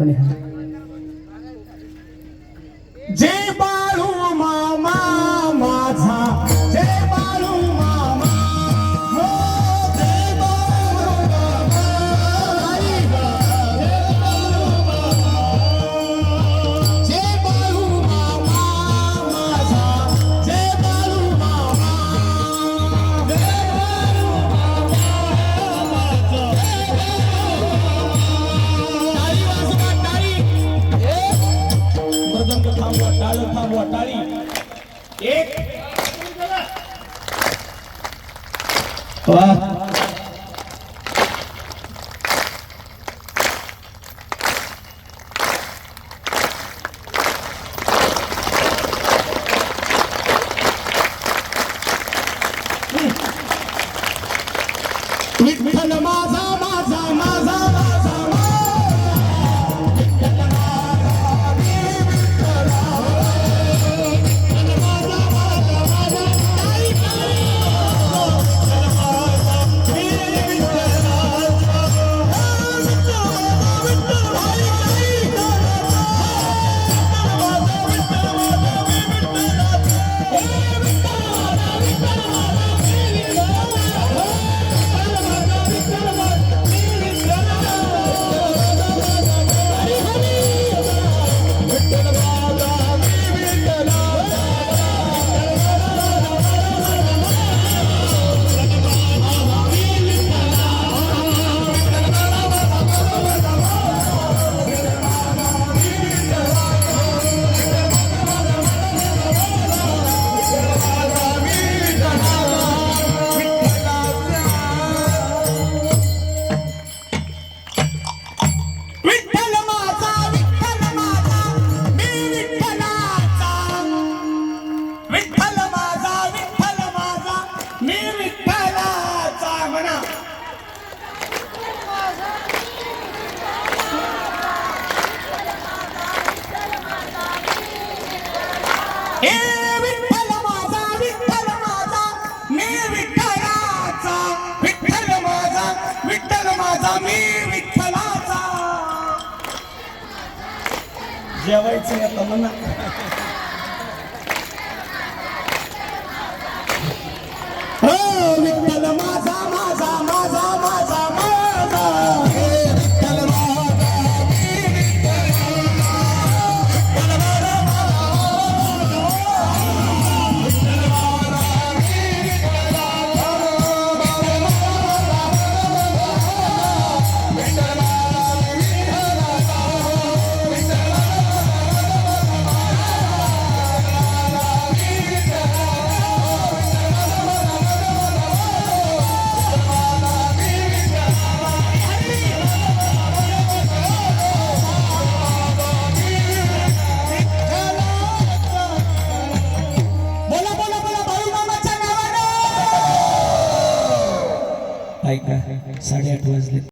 很厉害。वाह विठ्ठल माझा विठ्ठल माझा मी विठ्ठल राजा विठ्ठल माझा विठ्ठल माझा मे विठ्ठल जेवायचं म्हणा साढ़े आठ बजे